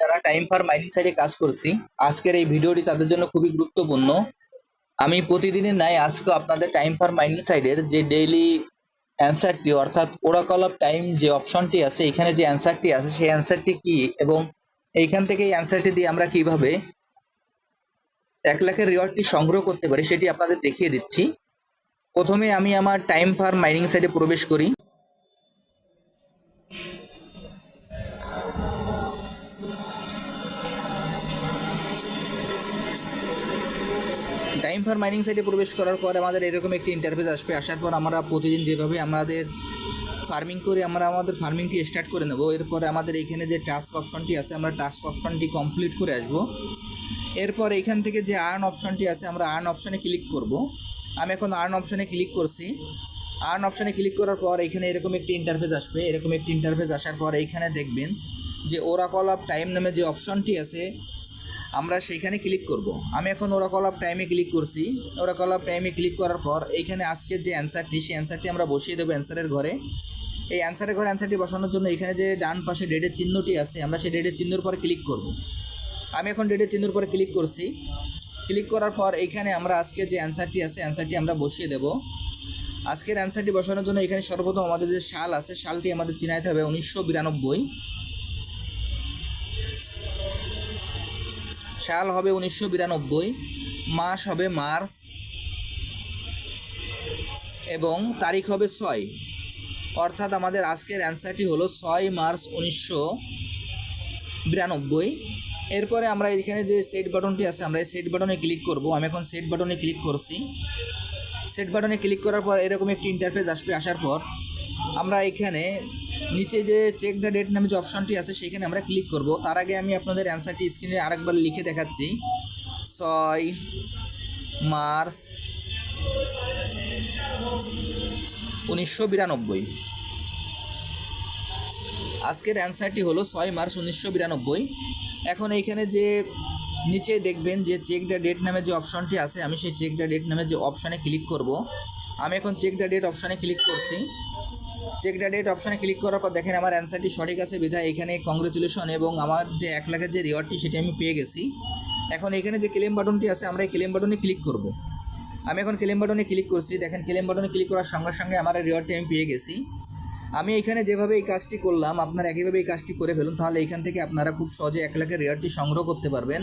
যারা time fur mining সাইটে কাজ করছি, আজকের এই ভিডিওটি তাদের জন্য খুবই গুরুত্বপূর্ণ। আমি প্রতিদিনের ন্যায় আজকে আপনাদের টাইম ফার মাইনিং সাইডের যে ডেইলি অ্যান্সারটি অর্থাৎ ওরাকল অফ টাইম যে অপশনটি আছে, এখানে যে অ্যান্সারটি আছে, সেই অ্যান্সারটি কি এবং এইখান থেকে এই অ্যান্সারটি দিয়ে আমরা কীভাবে এক লাখের রিওয়ার্ডটি সংগ্রহ করতে পারি, সেটি আপনাদের দেখিয়ে দিচ্ছি। প্রথমে আমি আমার টাইম ফার মাইনিং সাইটে প্রবেশ করি। টাইম ফর মাইনিং সাইটে প্রবেশ করার পর আমাদের এরকম একটি ইন্টারফেস আসবে। আসার পর আমরা প্রতিদিন যেভাবে আমাদের ফার্মিং করে আমরা আমাদের ফার্মিংটি স্টার্ট করে নেব। এরপরে আমাদের এখানে যে টাস্ক অপশনটি আছে, আমরা টাস্ক অপশনটি কমপ্লিট করে আসব। এরপর এখান থেকে যে আর্ন অপশনটি আছে, আমরা আর্ন অপশনে ক্লিক করব। আমি এখন আর্ন অপশনে ক্লিক করছি। আর্ন অপশনে ক্লিক করার পর এখানে এরকম একটি ইন্টারফেস আসবে। এরকম একটি ইন্টারফেস আসার পর এইখানে দেখবেন যে ওরাকল অফ টাইম নামে যে অপশনটি আছে আমরা সেইখানে ক্লিক করব। আমি এখন ওরাকল অফ টাইমে ক্লিক করছি। ওরাকল অফ টাইমে ক্লিক করার পর এইখানে আজকের যে অ্যান্সারটি সেই অ্যান্সারটি আমরা বসিয়ে দেবো অ্যান্সারের ঘরে। এই অ্যান্সারের ঘরে অ্যান্সারটি বসানোর জন্য এখানে যে ডান পাশে ডেটের চিহ্নটি আছে, আমরা সেই ডেটের চিহ্নর পরে ক্লিক করব। আমি এখন ডেটের চিহ্নের পরে ক্লিক করছি। ক্লিক করার পর এইখানে আমরা আজকে যে অ্যান্সারটি আছে অ্যান্সারটি আমরা বসিয়ে দেব। আজকের অ্যান্সারটি বসানোর জন্য এখানে সর্বপ্রথম আমাদের যে সাল আছে সালটি আমাদের চিনাইতে হবে উনিশশো বিরানব্বই। সাল হবে উনিশশো বিরানব্বই, মাস হবে মার্চ, এবং তারিখ হবে ছয়। অর্থাৎ আমাদের আজকের অ্যান্সারটি হলো ছয় মার্চ উনিশশো বিরানব্বই। এরপরে আমরা এখানে যে সেট বাটনটি আছে, আমরা এই সেট বাটনে ক্লিক করব। আমি এখন সেট বাটনে ক্লিক করছি। সেট বাটনে ক্লিক করার পর এরকম একটি ইন্টারফেস আসবে আসার পর, আমরা এখানে নিচে যে চেক দ্য ডেট নামে যে অপশনটি আছে সেখানে আমরা ক্লিক করব। তার আগে আমি আপনাদের অ্যান্সারটি স্ক্রিনে আরেকবার লিখে দেখাচ্ছি। ছয় মার্চ উনিশশো বিরানব্বই। আজকের অ্যান্সারটি হলো ছয় মার্চ উনিশশো বিরানব্বই। এখন এইখানে যে নিচে দেখবেন যে চেক দ্য ডেট নামে যে অপশনটি আছে, আমি সেই চেক দ্য ডেট নামে যে অপশানে ক্লিক করব। আমি এখন চেক দ্য ডেট অপশানে ক্লিক করছি। চেক দ্য ডেট অপশানে ক্লিক করার পর দেখেন আমার অ্যান্সারটি সঠিক আছে, বিধায় এখানে কংগ্রেচুলেশন এবং আমার যে এক লাখের যে রিওয়ার্ডটি সেটি আমি পেয়ে গেছি। এখন এখানে যে ক্লেম বাটনটি আছে, আমরা এই ক্লেম বাটনে ক্লিক করব। আমি এখন ক্লেম বাটনে ক্লিক করছি, দেখেন ক্লেম বাটনে ক্লিক করার সঙ্গে সঙ্গে আমার রিওয়ার্ডটি আমি পেয়ে গেছি। আমি এখানে যেভাবে এই কাজটি করলাম, আপনারা একইভাবে এই কাজটি করে ফেলুন, তাহলে এখান থেকে আপনারা খুব সহজে এক লাখের রেয়ারটি সংগ্রহ করতে পারবেন।